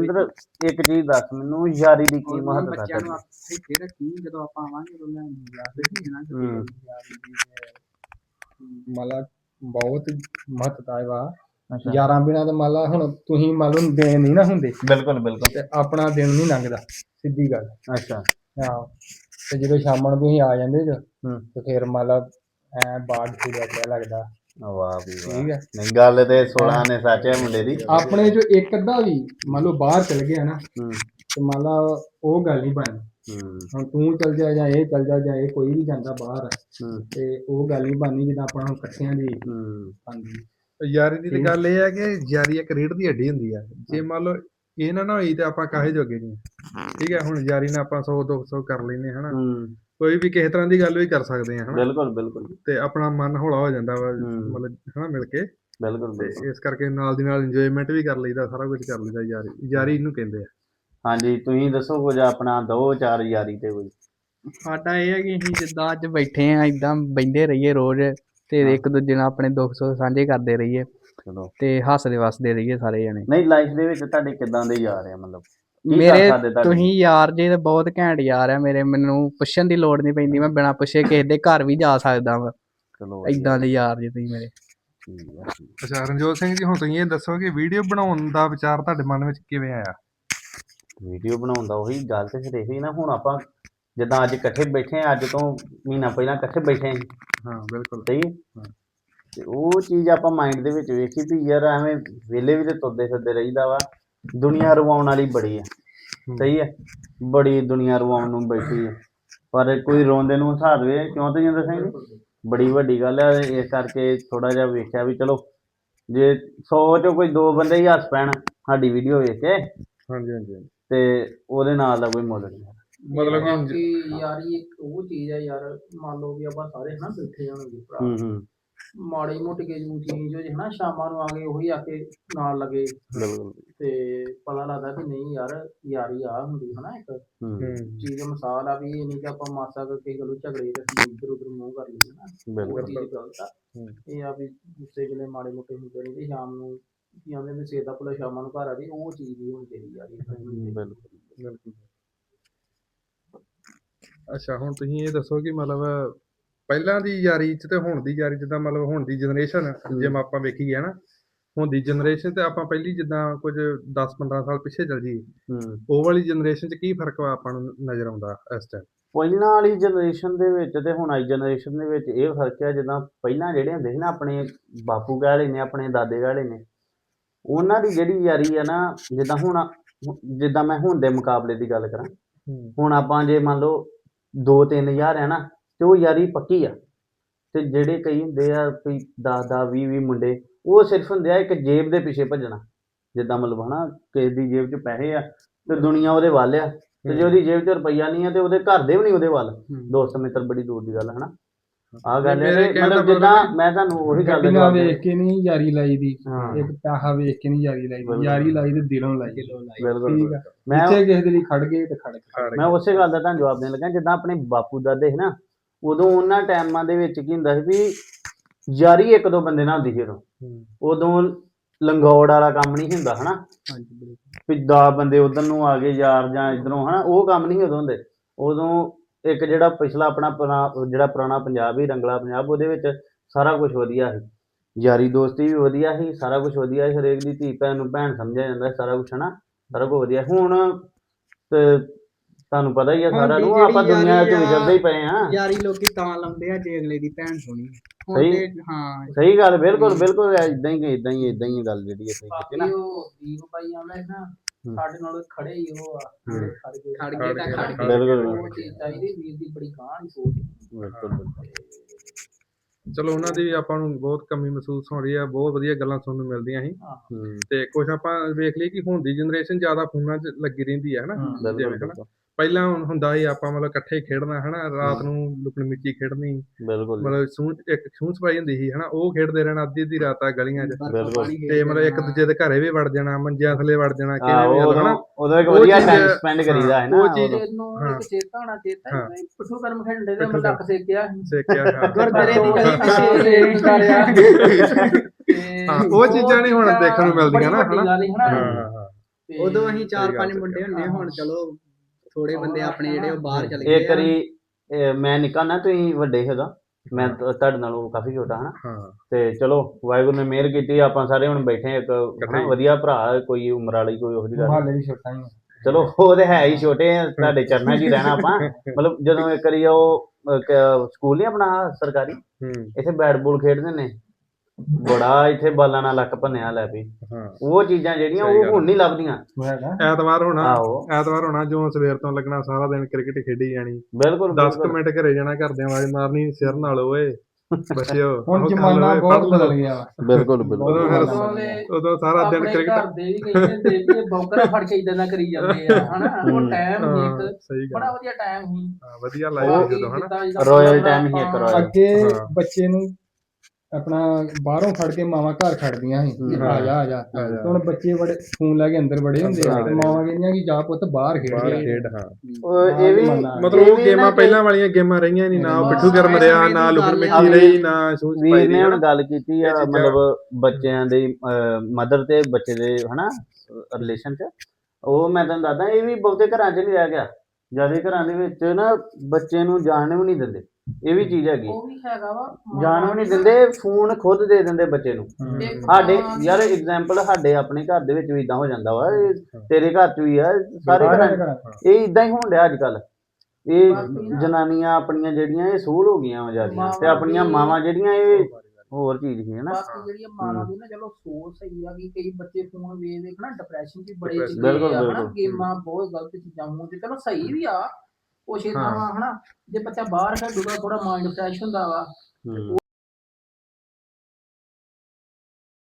ਇੰਦਰ ਇੱਕ ਚੀਜ਼ ਦੱਸ ਮੈਨੂੰ ਯਾਰੀ ਦੀ ਕੀ ਮਹੱਤਤਾ ਬੱਚਿਆਂ ਨੂੰ ਹੈ ਇੱਥੇ ਰੱਖੀ ਜਦੋਂ ਆਪਾਂ ਆਵਾਂਗੇ ਉਦੋਂ ਮੈਂ ਯਾਦ ਰੱਖਣਾ ਹੂੰ। ਮਤਲਬ ਬਹੁਤ ਮਹੱਤਤਾ ਹੈ ਵਾ ਯਾਰਾਂ ਬਿਨਾਂ ਤਾਂ ਮੰਨ ਲਾ ਹੁਣ ਤੁਸੀਂ ਮੰਨ ਲਓ ਦਿਨ ਨਹੀਂ ਨਾ ਹੁੰਦੇ। ਬਿਲਕੁਲ ਬਿਲਕੁਲ। ਤੇ ਆਪਣਾ ਦਿਨ ਨਹੀਂ ਲੰਘਦਾ ਸਿੱਧੀ ਗੱਲ। ਅੱਛਾ। ਆਹੋ ਤੇ ਜਦੋਂ ਸ਼ਾਮਾਂ ਨੂੰ ਤੁਸੀਂ ਆ ਜਾਂਦੇ ਜੋ ਹੂੰ। ਤੇ ਫਿਰ ਮਤਲਬ ਐ ਬਾਗ ਪਿਆ ਲੱਗਦਾ। ਵਾਹ ਵੀ ਵਾਹ। ਠੀਕ ਹੈ ਨਹੀਂ ਗੱਲ ਤੇ 16 ਨੇ ਸੱਚ ਹੈ ਮੁੰਡੇ ਦੀ। ਆਪਣੇ ਜੋ ਇੱਕ ਅੱਧਾ ਵੀ ਮੰਨ ਲਓ ਬਾਹਰ ਚਲ ਗਿਆ ਨਾ ਹੂੰ। ਤੇ ਮੰਨ ਲਾ ਉਹ ਗੱਲ ਨਹੀਂ ਬਣਨੀ। ਹੂੰ। ਹੁਣ ਤੂੰ ਚਲ ਜਾ ਜਾਂ ਇਹ ਚਲ ਜਾ ਜਾਂ ਇਹ ਕੋਈ ਵੀ ਜਾਂਦਾ ਬਾਹਰ ਹੂੰ। ਤੇ ਉਹ ਗੱਲ ਨਹੀਂ ਬਣਨੀ ਜਿੱਦਾਂ ਆਪਾਂ ਹੁਣ ਇਕੱਠਿਆਂ ਦੀ। ਯਾਰੀ ਦੀ ਤਾਂ ਗੱਲ ਇਹ ਹੈ ਕਿ ਯਾਰੀ ਇੱਕ ਰੀੜ ਦੀ ਹੱਡੀ ਹੁੰਦੀ ਆ। ਜੇ ਮੰਨ ਲਓ ਇਹ ਨਾ ਨਾ ਹੋਈ ਤੇ ਆਪਾਂ ਕਾਹੇ ਜੋਗੇ ਨਹੀਂ। ਠੀਕ ਹੈ ਹੁਣ ਯਾਰੀ ਨਾਲ ਆਪਾਂ 100 200 ਕਰ ਲੈਨੇ ਹਨਾ। ਹੂੰ। ਕੋਈ ਵੀ ਕਿਸੇ ਤਰ੍ਹਾਂ ਦੀ ਗੱਲ ਵੀ ਕਰ ਸਕਦੇ ਆ ਹਨਾ? ਬਿਲਕੁਲ ਬਿਲਕੁਲ। ਤੇ ਆਪਣਾ ਮਨ ਹੌਲਾ ਹੋ ਜਾਂਦਾ ਵਾ। ਮਤਲਬ ਹਨਾ ਮਿਲ ਕੇ। ਬਿਲਕੁਲ ਤੇ ਬਿਲਕੁਲ। ਇਸ ਕਰਕੇ ਨਾਲ ਦੀ ਨਾਲ ਇੰਜੋਇਮੈਂਟ ਵੀ ਕਰ ਲਈਦਾ ਸਾਰਾ ਕੁਝ ਕਰ ਲਈਦਾ ਯਾਰੀ ਯਾਰੀ ਇਹਨੂੰ ਕਹਿੰਦੇ ਆ। ਹਾਂਜੀ ਤੁਸੀਂ ਦੱਸੋ ਕੁਝ ਆਪਣਾ ਦੋ ਚਾਰ ਯਾਰੀ ਤੇ ਕੋਈ। ਸਾਡਾ ਇਹ ਹੈ ਕਿ ਅਸੀਂ ਜਿੱਦਾਂ ਅੱਜ ਬੈਠੇ ਆ ਇਦਾਂ ਬੈੰਦੇ ਰਹੀਏ ਰੋਜ਼ ਤੇ। ਇੱਕ ਦੂਜੇ ਨਾਲ ਆਪਣੇ ਦੁੱਖ ਸੁੱਖ ਸਾਂਝੇ ਕਰਦੇ ਰਹੀਏ। ਚਲੋ। ਤੇ ਹੱਸਦੇ ਵਸਦੇ ਰਹੀਏ ਸਾਰੇ ਜਣੇ। ਨਹੀਂ ਲਾਈਫ ਦੇ ਵਿੱਚ ਤੁਹਾਡੇ ਕਿਦਾਂ ਦੇ ਯਾਰ ਆ ਮਤਲਬ? ਮੇਰੇ? ਤੁਸੀਂ ਯਾਰ ਜੇ ਤੇ ਬਹੁਤ ਘੈਂਟ ਯਾਰ ਆ ਮੇਰੇ ਮੈਨੂੰ ਪੁੱਛਣ ਦੀ ਲੋੜ ਨਹੀਂ ਪੈਂਦੀ ਮੈਂ ਬਿਨਾਂ ਪੁੱਛੇ ਕਿਸੇ ਦੇ ਘਰ ਵੀ ਜਾ ਸਕਦਾ ਵਾ। ਚਲੋ ਇਦਾਂ ਦੇ ਯਾਰ ਜੇ ਤੁਸੀਂ ਮੇਰੇ। ਠੀਕ ਆ, ਠੀਕ। ਅੱਛਾ ਰਣਜੋਤ ਸਿੰਘ ਜੀ ਹੁਣ ਤੁਸੀਂ ਇਹ ਦੱਸੋ ਕਿ ਵੀਡੀਓ ਬਣਾਉਣ ਦਾ ਵਿਚਾਰ ਤੁਹਾਡੇ ਮਨ ਵਿੱਚ ਕਿਵੇਂ ਆਇਆ? ਵੀਡੀਓ ਬਣਾਉਣ ਦਾ ਉਹੀ ਗੱਲ ਤੇ ਫਿਰ ਇਹੀ ਨਾ ਹੁਣ ਆਪਾਂ ਜਿੱਦਾਂ ਅੱਜ ਇਕੱਠੇ ਬੈਠੇ ਆ ਅੱਜ ਤੋਂ ਮਹੀਨਾ ਪਹਿਲਾਂ ਇਕੱਠੇ ਬੈਠੇ ਹਾਂ। ਬਿਲਕੁਲ। ਸਹੀ ਹੈ? ਤੇ ਉਹ ਚੀਜ਼ ਆਪਾਂ ਮਾਈਂਡ ਦੇ ਵਿੱਚ ਵੇਖੀ ਵੀ ਯਾਰ ਐਵੇਂ ਵੇਲੇ ਵੀ ਤੇ ਤੁਰਦੇ ਫਿਰਦੇ ਰਹੀਦਾ ਵਾ। ਦੁਨੀਆ ਰਵਾਉਣ ਵਾਲੀ ਬੜੀ ਹੈ ਸਹੀ ਹੈ ਬੜੀ ਦੁਨੀਆ ਰਵਾਉਣ ਨੂੰ ਬੈਠੀ ਹੈ ਪਰ ਕੋਈ ਰੋਂਦੇ ਨੂੰ ਹਸਾ ਦੇਵੇ ਕਿਉਂ ਤੇ ਜਿੰਦਰ ਸਿੰਘ ਜੀ? ਬੜੀ ਵੱਡੀ ਗੱਲ ਹੈ ਇਸ ਕਰਕੇ ਥੋੜਾ ਜਿਹਾ ਵੇਖਿਆ ਵੀ ਚਲੋ ਜੇ 100 ਚੋਂ ਕੋਈ ਦੋ ਬੰਦੇ ਹੀ ਹੱਸ ਪੈਣ ਸਾਡੀ ਵੀਡੀਓ ਵੇਖ ਕੇ ਹਾਂਜੀ ਹਾਂਜੀ ਹਾਂਜੀ। ਤੇ ਉਹਦੇ ਨਾਲ ਦਾ ਕੋਈ ਮੁੱਲ ਨਹੀਂ। ਮਤਲਬ ਕਿ ਯਾਰੀ ਇੱਕ ਉਹ ਚੀਜ਼ ਹੈ ਯਾਰ ਮੰਨ ਲਓ ਵੀ ਆਪਾਂ ਸਾਰੇ ਹਨਾ ਬੈਠੇ ਹੋਣਗੇ ਭਰਾ ਹੂੰ ਹੂੰ ਮਾੜੀ ਮੋਟੀ ਕੇ ਚੀਜ਼ ਜੋ ਹਨਾ ਸ਼ਾਮਾਂ ਨੂੰ ਆ ਗਏ ਉਹੀ ਆ ਕੇ ਨਾਲ ਲੱਗੇ। ਬਿਲਕੁਲ। ਤੇ ਪਤਾ ਲੱਗਦਾ ਕਿ ਨਹੀਂ ਯਾਰ ਯਾਰੀ ਆ ਹੁੰਦੀ ਹਨਾ ਇੱਕ। ਹੂੰ। ਹੂੰ। ਚੀਜ਼ ਮਿਸਾਲ ਆ ਵੀ ਇਹ ਨਹੀਂ ਕਿ ਆਪਾਂ ਮਾਸਾ ਕਰਕੇ ਗੱਲੋਂ ਝਗੜੇ ਤੇ ਅਸੀਂ ਇੱਧਰ ਉੱਧਰ ਮੂੰਹ ਕਰ ਲਈਏ ਨਾ। ਉਹ ਬਿਲਕੁਲ ਚੀਜ਼ ਗਲਤ ਆ। ਹੂੰ। ਇਹ ਆ ਵੀ ਗੁੱਸੇ ਗਿਲੇ ਮਾੜੇ ਮੋਟੇ ਹੁੰਦੇ ਨੇ ਤੇ ਸ਼ਾਮ ਨੂੰ ਕੀ ਆਉਂਦੇ ਨੇ ਸਵੇਰ ਦਾ ਭੁੱਲਾ ਸ਼ਾਮਾਂ ਨੂੰ ਘਰ ਆ ਜੀ ਉਹ ਚੀਜ਼ ਨਹੀਂ ਹੋਣੀ ਚਾਹੀਦੀ ਯਾਰੀ ਬਿਲਕੁਲ। ਬਿਲਕੁਲ। ਅੱਛਾ ਹੁਣ ਤੁਸੀਂ ਇਹ ਦੱਸੋ ਕਿ ਮਤਲਬ ਪਹਿਲਾਂ ਦੀ ਯਾਰੀ ਚ ਤੇ ਹੁਣ ਦੀ ਯਾਰੀ ਜਿੱਦਾਂ ਮਤਲਬ ਹੁਣ ਦੀ ਜਨਰੇਸ਼ਨ ਜੇ ਆਪਾਂ ਵੇਖੀਏ ਨਾ ਹੁਣ ਦੀ ਜਨਰੇਸ਼ਨ ਤੇ ਆਪਾਂ ਪਹਿਲੀ ਜਿੱਦਾਂ ਕੁਝ 10 15 ਸਾਲ ਪਿੱਛੇ ਚੱਲ ਜਾਈਏ ਹੂੰ। ਉਹ ਵਾਲੀ ਜਨਰੇਸ਼ਨ ਚ ਕੀ ਫ਼ਰਕ ਵਾ ਆਪਾਂ ਨੂੰ ਨਜ਼ਰ ਆਉਂਦਾ ਇਸ ਟਾਈਮ ਪਹਿਲਾਂ ਵਾਲੀ ਜਨਰੇਸ਼ਨ ਦੇ ਵਿੱਚ ਤੇ ਹੁਣ ਆਈ ਜਨਰੇਸ਼ਨ ਦੇ ਵਿੱਚ ਇਹ ਫ਼ਰਕ ਹੈ ਜਿੱਦਾਂ ਪਹਿਲਾਂ ਜਿਹੜੇ ਹੁੰਦੇ ਸੀ ਨਾ ਆਪਣੇ ਬਾਪੂ ਲਏ ਨੇ ਆਪਣੇ ਦਾਦੇ ਲਏ ਨੇ ਉਹਨਾਂ ਦੀ ਜਿਹੜੀ ਯਾਰੀ ਆ ਨਾ ਜਿੱਦਾਂ ਹੁਣ ਜਿੱਦਾਂ ਮੈਂ ਹੁਣ ਦੇ ਮੁਕਾਬਲੇ ਦੀ ਗੱਲ ਕਰਾਂ ਹੁਣ ਆਪਾਂ ਜੇ ਮੰਨ ਲਓ 2-3000 ਹੈ ਨਾ ਤੇ ਉਹ ਯਾਰੀ ਪੱਕੀ ਆ। ਤੇ ਜਿਹੜੇ ਕਈ ਹੁੰਦੇ ਆ ਕੋਈ 10-10 20-20 ਮੁੰਡੇ ਉਹ ਸਿਰਫ ਹੁੰਦੇ ਆ ਇੱਕ ਜੇਬ ਦੇ ਪਿੱਛੇ ਭੱਜਣਾ। ਜਿੱਦਾਂ ਮਤਲਬ ਹਨਾ ਕਿਸੇ ਦੀ ਜੇਬ 'ਚ ਪੈਸੇ ਆ ਤੇ ਦੁਨੀਆ ਉਹਦੇ ਵੱਲ ਆ। ਤੇ ਜੇ ਉਹਦੀ ਜੇਬ 'ਚ ਰੁਪਈਆ ਨਹੀਂ ਆ ਤੇ ਉਹਦੇ ਘਰ ਦੇ ਵੀ ਨਹੀਂ ਉਹਦੇ ਵੱਲ। ਦੋਸਤ ਮਿੱਤਰ ਬੜੀ ਦੂਰ ਦੀ ਗੱਲ ਹੈ ਹਨਾ? ਆਹ ਗੱਲ ਹੈ ਮਤਲਬ ਜਿੱਦਾਂ ਮੈਂ ਤੁਹਾਨੂੰ ਉਹੀ ਗੱਲ ਗੱਡੀਆਂ ਵੇਖ ਕੇ ਨਹੀਂ ਯਾਰੀ ਲਾਈ ਦੀ ਹਾਂ। ਇੱਕ ਪੈਸਾ ਵੇਖ ਕੇ ਨਹੀਂ ਯਾਰੀ ਲਾਈ। ਦੀ ਯਾਰੀ ਲਾਈ ਤੇ ਦਿਲੋਂ ਲਾਈ। ਠੀਕ ਆ? ਮੈਂ ਕਿਸੇ ਦੇ ਲਈ ਖੜ ਗਏ ਤੇ ਖੜ ਗਏ। ਮੈਂ ਉਸੇ ਗੱਲ ਦਾ ਤੁਹਾਨੂੰ ਜਵਾਬ ਦੇਣ ਲੱਗਾ ਜਿੱਦਾਂ ਆਪਣੇ ਬਾਪੂ ਦਾਦੇ ਸੀ ਨਾ ਉਦੋਂ ਉਹਨਾਂ ਟਾਈਮਾਂ ਦੇ ਵਿੱਚ ਕੀ ਹੁੰਦਾ ਸੀ ਵੀ ਯਾਰੀ ਇੱਕ ਦੋ ਬੰਦੇ ਨਾਲ ਹੁੰਦੀ ਸੀ ਉਦੋਂ। ਉਦੋਂ ਲੰਗੌੜ ਵਾਲਾ ਕੰਮ ਨਹੀਂ ਹੁੰਦਾ ਹਨਾ? ਹਾਂਜੀ ਬਿਲਕੁਲ। ਵੀ 10 ਬੰਦੇ ਉਧਰ ਨੂੰ ਆ ਗਏ ਯਾਰ ਜਾਂ ਇਧਰੋਂ ਹਨਾ? ਉਹ ਕੰਮ ਨਹੀਂ ਉਦੋਂ ਹੁੰਦੇ। ਉਦੋਂ ਇੱਕ ਜਿਹੜਾ ਪਿਛਲਾ ਆਪਣਾ ਜਿਹੜਾ ਪੁਰਾਣਾ ਪੰਜਾਬ ਹੀ ਰੰਗਲਾ ਪੰਜਾਬ ਉਹਦੇ ਵਿੱਚ ਸਾਰਾ ਕੁਝ ਵਧੀਆ ਸੀ। ਯਾਰੀ ਦੋਸਤੀ ਵੀ ਵਧੀਆ ਸੀ ਸਾਰਾ ਕੁਝ ਵਧੀਆ ਸੀ ਹਰੇਕ ਦੀ ਧੀ ਭੈਣ ਨੂੰ ਭੈਣ ਸਮਝਿਆ ਜਾਂਦਾ ਸਾਰਾ ਕੁਝ ਹਨਾ? ਸਾਰਾ ਕੁਝ ਵਧੀਆ। ਹੁਣ ਤੇ ਤੁਹਾਨੂੰ ਪਤਾ ਹੀ ਆ ਸਾਰਾ ਨੂੰ ਆਪਾਂ ਦੁਨੀਆ ਆ, ਵਿਚਰਦੇ ਹੀ ਪਏ ਆ ਯਾਰੀ ਲੋਕੀ ਤਾਂ ਲਾਉਂਦੇ ਆ ਜੇ ਅਗਲੇ ਦੀ ਭੈਣ ਸੁਣੀ ਸਹੀ। ਤੇ ਹਾਂ। ਸਹੀ ਗੱਲ ਬਿਲਕੁਲ ਬਿਲਕੁਲ ਇਦਾਂ ਹੀ ਇਦਾਂ ਹੀ ਇਦਾਂ ਹੀ ਗੱਲ ਜਿਹੜੀ ਹੈ ਸਹੀ ਕੀਤੀ ਨਾ। ਬਾਕੀ ਉਹ ਦੀਪ ਭਾਈ ਆਉਂਦਾ ਸੀ ਨਾ ਹੂੰ। ਸਾਡੇ ਨਾਲ ਖੜੇ ਹੀ ਉਹ ਆ ਜਿਹੜੇ ਖੜ ਗਏ। ਖੜ ਗਏ ਤਾਂ ਖੜ ਗਏ। ਬਿਲਕੁਲ ਉਹ ਚੀਜ਼ ਚਾਹੀਦੀ ਵੀਰ ਦੀ ਬੜੀ ਕਹਾਣੀ ਸੋਚ ਬਿਲਕੁਲ ਬਿਲਕੁਲ। ਚਲੋ ਉਹਨਾਂ ਦੀ ਆਪਾਂ ਨੂੰ ਬਹੁਤ ਕਮੀ ਮਹਿਸੂਸ ਹੋ ਰਹੀ ਆ ਬਹੁਤ ਵਧੀਆ ਗੱਲਾਂ ਸੁਣਨ ਨੂੰ ਮਿਲਦੀਆਂ ਸੀ। ਹੂੰ। ਤੇ ਕੁਝ ਆਪਾਂ ਵੇਖ ਲਈ ਕਿ ਹੁਣ ਦੀ ਜਨਰੇਸ਼ਨ ਜ਼ਿਆਦਾ ਫੋਨਾਂ 'ਚ ਲੱਗੀ ਰਹਿੰਦੀ ਹੈ ਹਨਾ ਪਹਿਲਾਂ ਹੁਣ ਹੁੰਦਾ ਸੀ ਆਪਾਂ ਮਤਲਬ ਇਕੱਠੇ ਖੇਡਣਾ ਹਨਾ ਰਾਤ ਨੂੰ ਲੁਕਣ ਮਿੱਟੀ ਖੇਡਣੀ। ਬਿਲਕੁਲ ਮਤਲਬ ਸੂਹ ਇੱਕ ਛੂਹ ਛਪਾਈ ਹੁੰਦੀ ਸੀ ਹਨਾ ਉਹ ਖੇਡਦੇ ਰਹਿਣਾ ਅੱਧੀ ਅੱਧੀ ਰਾਤ ਤੱਕ ਗਲੀਆਂ 'ਚ। ਬਿਲਕੁਲ। ਤੇ ਮਤਲਬ ਇੱਕ ਦੂਜੇ ਦੇ ਘਰੇ ਵੀ ਵੜ ਜਾਣਾ ਮੰਜਿਆਂ ਥੱਲੇ ਵੜ ਜਾਣਾ ਕਿਵੇਂ ਵੀ ਹਨਾ। ਉਦੋਂ ਇੱਕ ਵਧੀਆ ਚੀਜ਼- ਟਾਈਮ ਸਪੈਂਡ ਕਰੀਦਾ ਹੈ ਨਾ ਉਹ ਚੀਜ਼-। ਨੂੰ। ਇੱਕ ਚੇਤਾ ਹੋਣਾ ਚੇਤਾ ਪਸ਼ੂ ਕਰਮ ਖੇਡਦੇ ਤੇ ਪਿੱਠੂ ਮੈਂ ਲੱਕ ਸੇਕਿਆ। ਸੇਕਿਆ ਹਾਂ। ਗੁਰਦੁਆਰੇ ਦੀ ਗਲੀ ਪਿੱਛੇ ਰੇਡ ਕਰਿਆ ਉਹ ਚੀਜ਼ਾਂ ਨੀ ਹੁਣ ਦੇਖਣ ਨੂੰ ਮਿਲਦੀਆਂ ਨਾ, ਹਨਾ? ਹਾਂ ਉਦੋਂ ਅਸੀਂ ਚਾਰ ਗੱਲ ਪੰਜ ਸਹੀ ਮੁੰਡੇ ਹੁੰਦੇ। ਹੁਣ ਚਲੋ। ਥੋੜੇ ਬੰਦੇ ਆਪਣੇ ਜਿਹੜੇ ਉਹ ਬਾਹਰ ਚਲੇ ਗਏ ਇੱਕ ਆ। ਵਾਰੀ ਇਹ ਮੈਂ ਨਿੱਕਾ ਨਾ ਤੁਸੀਂ ਵੱਡੇ ਹੈਗਾ ਮੈਂ ਤਾਂ ਤੁਹਾਡੇ ਨਾਲੋਂ ਕਾਫੀ ਛੋਟਾ ਹਾਂ ਹਾਂ। ਤੇ ਚਲੋ ਵਾਹਿਗੁਰੂ ਨੇ ਮਿਹਰ ਕੀਤੀ ਆਪਾਂ ਸਾਰੇ ਹੁਣ ਬੈਠੇ ਇੱਕ ਹਨਾ। ਵਧੀਆ ਭਰਾ ਕੋਈ ਉਮਰ ਵਾਲੀ ਕੋਈ ਉਹੋ ਜਿਹੀ ਗੱਲ। ਹਾਲੇ ਵੀ ਛੋਟਾ ਹੀ। ਚਲੋ ਉਹ ਤੇ ਹੈ ਹੀ ਛੋਟੇ ਆ ਤੁਹਾਡੇ ਚਰਨਾਂ 'ਚ ਹੀ ਰਹਿਣਾ ਆਪਾਂ। ਮਤਲਬ ਜਦੋਂ ਇੱਕ ਵਾਰੀ ਉਹ ਅਹ, ਕ- ਸਕੂਲ ਨਹੀਂ ਆਪਣਾ ਸਰਕਾਰੀ? ਹੂੰ। ਇੱਥੇ ਬੈਟ ਬਾਲ ਖੇਡਦੇ ਨੇ। ਬੜਾ ਇੱਥੇ ਬਾਲਾਂ ਨਾਲ ਲੱਕ ਭੰਨਿਆ ਲੈ ਵੀ। ਹਾਂ। ਉਹ ਚੀਜ਼ਾਂ ਜਿਹੜੀਆਂ ਸਹੀ ਉਹ ਗੱਲ ਹੁਣ ਨਹੀਂ ਲੱਭਦੀਆਂ। ਹੈਗਾ। ਐਤਵਾਰ ਹੋਣਾ ਆਹੋ। ਐਤਵਾਰ ਹੋਣਾ ਜੋ ਸਵੇਰ ਤੋਂ ਲੱਗਣਾ ਸਾਰਾ ਦਿਨ ਕ੍ਰਿਕਟ ਖੇਡੀ ਜਾਣੀ। ਬਿਲਕੁਲ 10 ਬਿਲਕੁਲ। ਮਿੰਟ ਘਰੇ ਜਾਣਾ ਘਰਦਿਆਂ ਆਵਾਜ਼ ਮਾਰਨੀ ਸਿਰ ਨਾਲ ਓਏ ਬੱਚਿਓ ਹੁਣ ਜ਼ਮਾਨਾ ਲਓ, ਬਹੁਤ। ਬਦਲ ਗਿਆ। ਵਾ ਬਿਲਕੁਲ। ਉਦੋਂ ਬਿਲਕੁਲ ਫਿਰ ਉਦੋਂ ਸਾਰਾ ਦਿਨ ਆਪਣੇ ਕ੍ਰਿਕਟ ਦੇ ਵੀ ਕਹਿੰਦੇ ਹੁੰਦੇ ਵੀ ਇਹ ਬੌਕਰਾਂ ਫੜ ਕੇ ਇਦਾਂ ਦਾ ਕਰੀ ਜਾਂਦੇ ਆ ਹਨਾ? ਉਹ ਟਾਈਮ ਹੀ ਇੱਕ ਸਹੀ ਗੱਲ ਬੜਾ ਵਧੀਆ ਟਾਈਮ ਸੀ। ਹਾਂ, ਵਧੀਆ ਲਾਈਫ ਜਦੋਂ ਹਨਾ? ਆਪਾਂ time ਹੀ ਇੱਕ royal। ਅੱਗੇ ਹਾਂ। ਬੱਚੇ ਨੂੰ ਆਪਣਾ ਬਾਹਰੋਂ ਫੜ ਕੇ ਮਾਵਾਂ ਘਰ ਖੜਦੀਆਂ ਸੀ ਕਿ ਆ ਜਾ ਆ ਜਾ। ਹੁਣ ਬੱਚੇ ਬੜੇ ਫੋਨ ਲੈ ਕੇ ਅੰਦਰ ਬੜੇ ਹੁੰਦੇ ਆ। ਮਾਵਾਂ ਕਹਿੰਦੀਆਂ ਕਿ ਜਾ ਪੁੱਤ ਬਾਹਰ ਖੇਡ ਬਾਹਰ ਜਾ। ਖੇਡ ਹਾਂ। ਉਹ ਇਹ ਵੀ ਮਤਲਬ ਉਹ ਗੇਮਾਂ ਪਹਿਲਾਂ ਵਾਲੀਆਂ ਗੇਮਾਂ ਰਹੀਆਂ ਨਹੀਂ ਨਾ ਉਹ ਪਿੱਠੂ ਗਰਮ ਰਿਹਾ ਨਾ ਲੁਕਣ ਮਿੱਟੀ। ਰਹੀ ਨਾ ਸੂਝ ਪਾਈ ਰਹੀ। ਹੁਣ ਗੱਲ ਕੀਤੀ ਆ ਮਤਲਬ ਬੱਚਿਆਂ ਦੇ ਮਦਰ ਤੇ ਬੱਚੇ ਦੇ ਹਨਾ ਰਿਲੇਸ਼ਨ ਚ। ਉਹ ਮੈਂ ਤੁਹਾਨੂੰ ਦੱਸਦਾ ਇਹ ਵੀ ਬਹੁਤੇ ਘਰਾਂ 'ਚ ਨਹੀਂ ਰਹਿ ਗਿਆ। ਜਿਆਦੇ ਘਰਾਂ ਦੇ ਵਿੱਚ ਨਾ ਬੱਚੇ ਨੂੰ ਜਾਣ ਵੀ ਨਹੀਂ ਦਿੰਦੇ। ਇਹ ਵੀ ਚੀਜ਼ ਹੈਗੀ। ਉਹ ਵੀ ਹੈਗਾ ਵਾ। ਜਾਣ ਵੀ ਨਹੀਂ ਦਿੰਦੇ ਫੋਨ ਖੁਦ ਦੇ ਦਿੰਦੇ ਬੱਚੇ ਨੂੰ। ਇੱਕ ਸਾਡੇ ਯਾਰ ਐਗਜ਼ਾਮਪਲ ਸਾਡੇ ਆਪਣੇ ਘਰ ਦੇ ਵਿੱਚ ਵੀ ਇਦਾਂ ਹੋ ਜਾਂਦਾ ਵਾ। ਇਹ ਤੇਰੇ ਘਰ 'ਚ ਵੀ ਆ ਸਾਰੇ ਘਰਾਂ 'ਚ। ਇਹ ਇਦਾਂ ਹੀ ਹੋਣ ਡਿਆ ਅੱਜ ਕੱਲ ਇਹ ਬਾਕੀ ਨਾ- ਜਨਾਨੀਆਂ ਆਪਣੀਆਂ ਜਿਹੜੀਆਂ ਇਹ ਸੂਲ ਹੋ ਗਈਆਂ ਵਿਚਾਰੀਆਂ ਤੇ ਮਾਵਾਂ ਆਪਣੀਆਂ ਮਾਵਾਂ ਜਿਹੜੀਆਂ ਇਹ ਹੋਰ ਚੀਜ਼ ਸੀ ਹਨਾ ਬਾਕੀ ਜਿਹੜੀ ਆ ਮਾਵਾਂ ਦੀ ਨਾ ਚਲੋ ਸੋਚ ਸਹੀ ਆ ਕਿ ਕਈ ਬੱਚੇ ਫੋਨ ਵੇਖ ਨਾ ਡਿਪਰੈਸ਼ਨ 'ਚ ਬੜੇ Depression, ਚਲੇ ਬਿਲਕੁਲ, ਆ ਹਨਾ ਬਿਲਕੁਲ। ਗੇਮਾਂ ਬਹੁਤ ਗਲਤ ਚੀਜ਼ਾਂ ਹੋਣ ਤੇ ਚਲੋ ਸਹੀ ਵੀ ਆ। ਕੁਛ ਏਦਾਂ ਹਾਂ। ਵਾ ਹਨਾ। ਜੇ ਬੱਚਾ ਬਾਹਰ ਖੇਡੂਗਾ ਥੋੜਾ ਮਾਈਂਡ ਫਰੈਸ਼ ਹੁੰਦਾ ਵਾ। ਹੂੰ।